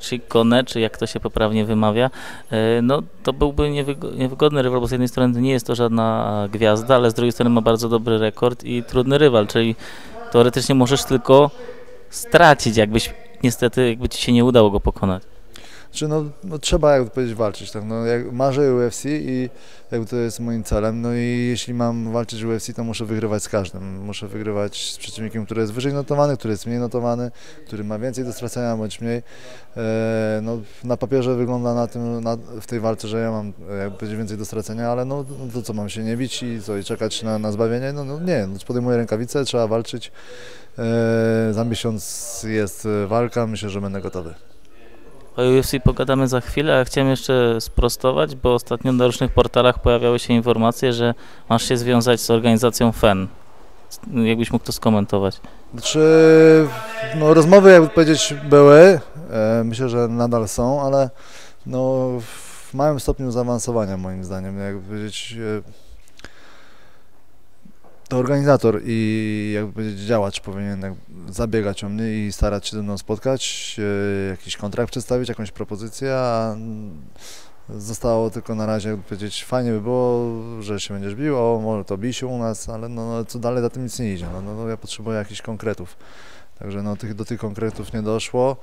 Ciccone, czy jak to się poprawnie wymawia, e, no to byłby niewygo- niewygodny rywal, bo z jednej strony nie jest to żadna gwiazda, ale z drugiej strony ma bardzo dobry rekord i trudny rywal, czyli teoretycznie możesz tylko stracić, jakbyś niestety, jakby ci się nie udało go pokonać. Czy no, no trzeba, jakby powiedzieć, walczyć. Tak? No, jak marzę UFC i jakby to jest moim celem. No i jeśli mam walczyć w UFC, to muszę wygrywać z każdym. Muszę wygrywać z przeciwnikiem, który jest wyżej notowany, który jest mniej notowany, który ma więcej do stracenia bądź mniej. E, no, na papierze wygląda na tym, na, w tej walce, że ja mam jakby więcej do stracenia, ale no to co, mam się nie bić i co, i czekać na, na zbawienie? No, no nie, no, podejmuję rękawice, trzeba walczyć. E, za miesiąc jest walka, myślę, że będę gotowy. O UFC pogadamy za chwilę, a chciałem jeszcze sprostować, bo ostatnio na różnych portalach pojawiały się informacje, że masz się związać z organizacją FEN. Jakbyś mógł to skomentować? Znaczy, no rozmowy jakby powiedzieć były, e, myślę, że nadal są, ale no w małym stopniu zaawansowania moim zdaniem, jakby powiedzieć e, to organizator i jakby powiedzieć działacz powinien jak zabiegać o mnie i starać się ze mną spotkać, e, jakiś kontrakt przedstawić, jakąś propozycję, a zostało tylko na razie jakby powiedzieć fajnie by było, że się będziesz bił, o może to bij się u nas, ale no, no co dalej za tym nic nie idzie, no, no, no ja potrzebuję jakichś konkretów. Także no, tych, do tych konkretów nie doszło.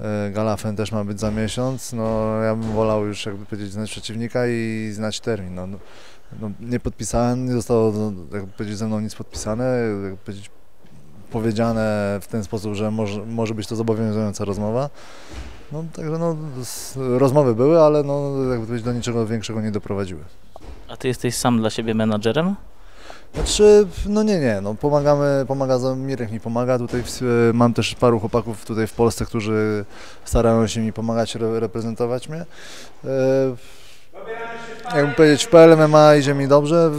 E, Galafen też ma być za miesiąc. No, ja bym wolał już jakby powiedzieć znać przeciwnika i znać termin. No, no, no, nie podpisałem, nie zostało no, jakby powiedzieć ze mną nic podpisane, jakby powiedzieć powiedziane w ten sposób, że może, może być to zobowiązująca rozmowa. No także no, rozmowy były, ale no, jakby powiedzieć do niczego większego nie doprowadziły. A ty jesteś sam dla siebie menadżerem? Znaczy, no nie, nie, no pomagamy, pomaga, Mirek mi pomaga, tutaj w, mam też paru chłopaków tutaj w Polsce, którzy starają się mi pomagać, re, reprezentować mnie. E, jakby powiedzieć, w PLMMA idzie mi dobrze,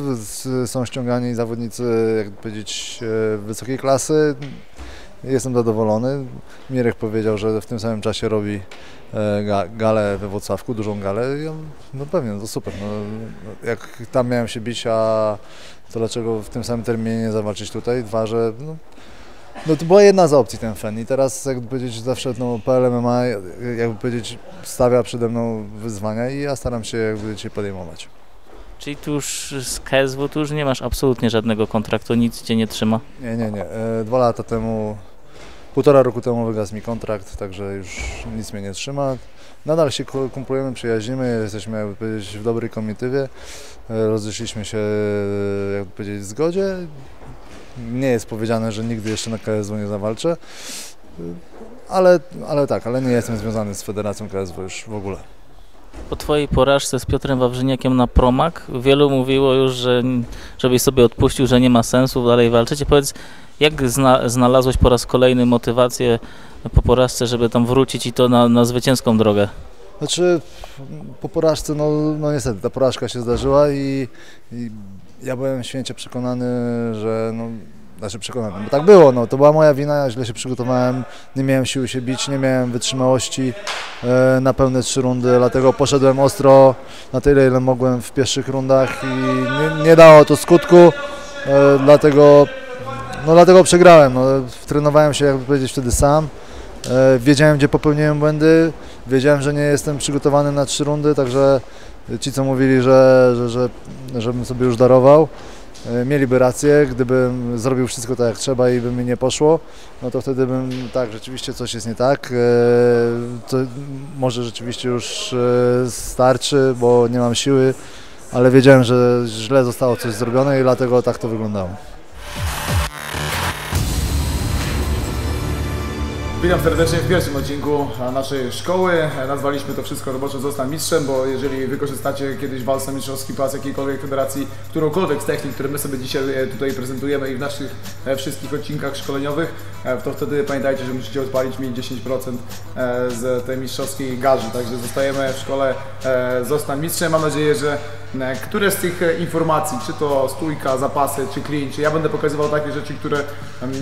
są ściągani zawodnicy, jakby powiedzieć, e, wysokiej klasy, jestem zadowolony. Mirek powiedział, że w tym samym czasie robi e, ga, galę we Wrocławku, dużą galę, no pewnie, no to super, no, jak tam miałem się bić, a to dlaczego w tym samym terminie nie zawalczyć tutaj? Dwa, że no, no to była jedna z opcji ten FEN i teraz jakby powiedzieć zawsze no, PLMMA jakby powiedzieć stawia przede mną wyzwania i ja staram się jakby je podejmować. Czyli tu już z KSW tu już nie masz absolutnie żadnego kontraktu, nic cię nie trzyma. Nie, nie, nie. E, Dwa lata temu, półtora roku temu wygasł mi kontrakt, także już nic mnie nie trzyma. Nadal się ku- kumplujemy, przyjaźnimy, jesteśmy jakby powiedzieć w dobrej komitywie. E, Rozeszliśmy się e, jakby powiedzieć w zgodzie. Nie jest powiedziane, że nigdy jeszcze na KSW nie zawalczę. Ale, ale tak, ale nie jestem związany z Federacją KSW już w ogóle. Po twojej porażce z Piotrem Wawrzyniakiem na Promak wielu mówiło już, że żebyś sobie odpuścił, że nie ma sensu dalej walczyć. Powiedz, jak zna, znalazłeś po raz kolejny motywację po porażce, żeby tam wrócić i to na, na zwycięską drogę? Znaczy, po porażce, no, no niestety, ta porażka się zdarzyła i, i ja byłem święcie przekonany, że no, znaczy przekonany, bo tak było, no, to była moja wina, ja źle się przygotowałem, nie miałem siły się bić, nie miałem wytrzymałości e, na pełne trzy rundy, dlatego poszedłem ostro na tyle, ile mogłem w pierwszych rundach i nie, nie dało to skutku, e, dlatego, no, dlatego przegrałem, no, trenowałem się, jakby powiedzieć, wtedy sam, e, wiedziałem, gdzie popełniłem błędy, Wiedziałem, że nie jestem przygotowany na trzy rundy, także ci, co mówili, że, że, że, żebym sobie już darował, mieliby rację. Gdybym zrobił wszystko tak jak trzeba i by mi nie poszło, no to wtedy bym, tak, rzeczywiście coś jest nie tak. e, To może rzeczywiście już e, starczy, bo nie mam siły, ale wiedziałem, że źle zostało coś zrobione i dlatego tak to wyglądało. Witam serdecznie w pierwszym odcinku naszej szkoły. Nazwaliśmy to wszystko roboczo Zostań Mistrzem, bo jeżeli wykorzystacie kiedyś walce mistrzowski pas jakiejkolwiek federacji, którąkolwiek z technik, które my sobie dzisiaj e, tutaj prezentujemy i w naszych e, wszystkich odcinkach szkoleniowych, e, to wtedy pamiętajcie, że musicie odpalić mi 10% e, z tej mistrzowskiej garzy. Także zostajemy w szkole Zostań Mistrzem. Mam nadzieję, że które z tych e, informacji, czy to stójka, zapasy, czy czy ja będę pokazywał takie rzeczy, które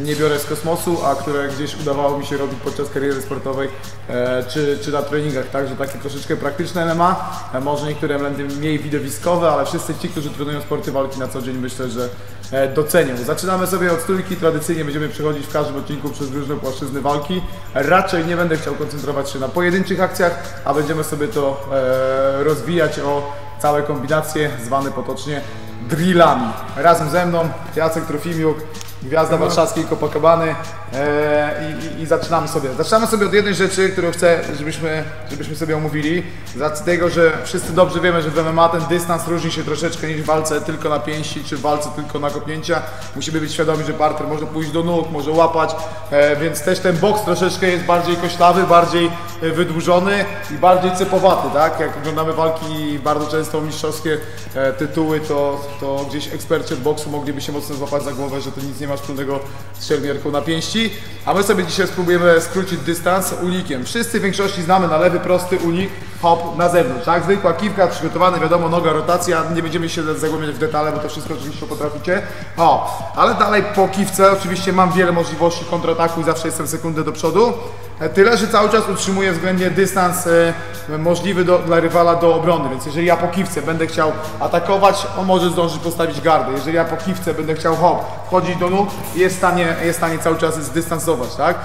nie biorę z kosmosu, a które gdzieś udawało mi się robić podczas kariery sportowej, e, czy, czy na treningach, także takie troszeczkę praktyczne MMA, e, może niektóre elementy mniej widowiskowe, ale wszyscy ci, którzy trenują sporty walki na co dzień myślę, że e, docenią. Zaczynamy sobie od stójki, tradycyjnie będziemy przechodzić w każdym odcinku przez różne płaszczyzny walki. Raczej nie będę chciał koncentrować się na pojedynczych akcjach, a będziemy sobie to e, rozwijać o całe kombinacje zwane potocznie drillami. Razem ze mną Jacek Trofimiuk, Gwiazda Warszawskiej Copacabany e, i, i, zaczynamy sobie. Zaczynamy sobie od jednej rzeczy, którą chcę, żebyśmy, żebyśmy sobie omówili. Z racji tego, że wszyscy dobrze wiemy, że w MMA ten dystans różni się troszeczkę niż w walce tylko na pięści, czy w walce tylko na kopnięcia. Musimy być świadomi, że parter może pójść do nóg, może łapać, e, więc też ten boks troszeczkę jest bardziej koślawy, bardziej e, wydłużony i bardziej cepowaty, tak? Jak oglądamy walki bardzo często mistrzowskie e, tytuły, to, to gdzieś eksperci od boksu mogliby się mocno złapać za głowę, że to nic nie ma wspólnego z szermierką na pięści. A my sobie dzisiaj spróbujemy skrócić dystans unikiem. Wszyscy w większości znamy na lewy prosty unik, hop na zewnątrz, tak? Zwykła kiwka, przygotowany, wiadomo, noga, rotacja, nie będziemy się zagłębiać w detale, bo to wszystko oczywiście potraficie. O, ale dalej po kiwce oczywiście mam wiele możliwości kontrataku i zawsze jestem sekundę do przodu. E, Tyle, że cały czas utrzymuję względnie dystans e, możliwy do, dla rywala do obrony, więc jeżeli ja po kiwce będę chciał atakować, on może zdążyć postawić gardę. Jeżeli ja po kiwce będę chciał hop, wchodzić do nóg, jest w stanie, jest stanie cały czas zdystansować, tak?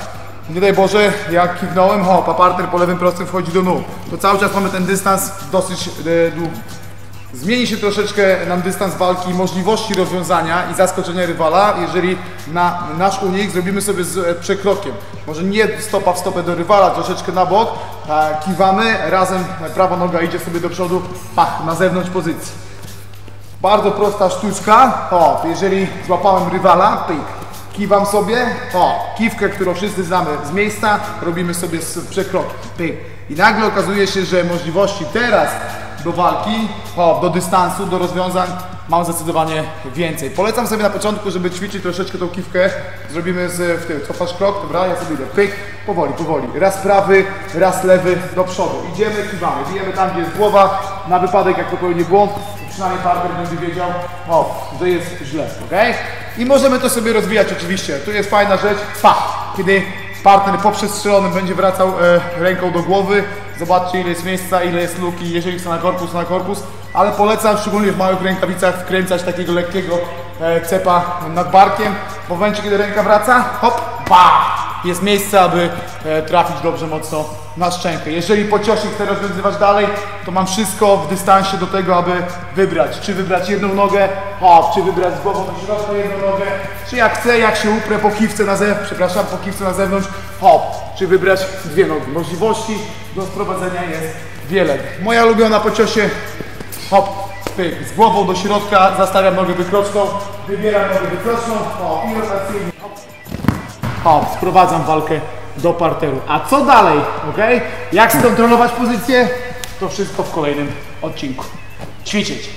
Nie daj Boże, jak kiwnąłem, hop, a partner po lewym prostym wchodzi do nóg, to cały czas mamy ten dystans dosyć e, długi. Zmieni się troszeczkę nam dystans walki, możliwości rozwiązania i zaskoczenia rywala, jeżeli na nasz unik zrobimy sobie z e, przekrokiem. Może nie stopa w stopę do rywala, troszeczkę na bok, kiwamy, razem prawa noga idzie sobie do przodu, pach, na zewnątrz pozycji. Bardzo prosta sztuczka, o, jeżeli złapałem rywala, pyk, kiwam sobie, o, kiwkę, którą wszyscy znamy z miejsca, robimy sobie z przekrokiem, pyk. I nagle okazuje się, że możliwości teraz do walki, do dystansu, do rozwiązań mam zdecydowanie więcej. Polecam sobie na początku, żeby ćwiczyć troszeczkę tą kiwkę. Zrobimy z, w tył, cofasz krok, dobra, ja sobie idę, pyk, powoli, powoli. Raz prawy, raz lewy do przodu. Idziemy, kiwamy, bijemy tam, gdzie jest głowa, na wypadek jak popełni błąd, przynajmniej partner będzie wiedział, o, że jest źle, ok? I możemy to sobie rozwijać oczywiście. Tu jest fajna rzecz, pa, kiedy partner po przestrzelonym będzie wracał e, ręką do głowy, zobaczcie ile jest miejsca, ile jest luki, jeżeli chce na korpus, na korpus, ale polecam szczególnie w małych rękawicach wkręcać takiego lekkiego e, cepa nad barkiem, bo w momencie kiedy ręka wraca, hop, ba, jest miejsce, aby e, trafić dobrze mocno na szczękę. Jeżeli po ciosie chcę rozwiązywać dalej, to mam wszystko w dystansie do tego, aby wybrać. Czy wybrać jedną nogę, hop, czy wybrać z głową do środka jedną nogę, czy jak chcę, jak się uprę po kiwce na zewnątrz, przepraszam, po kiwce na zewnątrz, hop, czy wybrać dwie nogi. Możliwości do sprowadzenia jest wiele. Moja ulubiona po ciosie, hop, pyk, z głową do środka, zastawiam nogę wykroczną, wybieram nogę wykroczną, hop, i rotacyjnie, hop, hop, sprowadzam walkę do parteru. A co dalej, ok? Jak skontrolować pozycję? To wszystko w kolejnym odcinku. Ćwiczyć.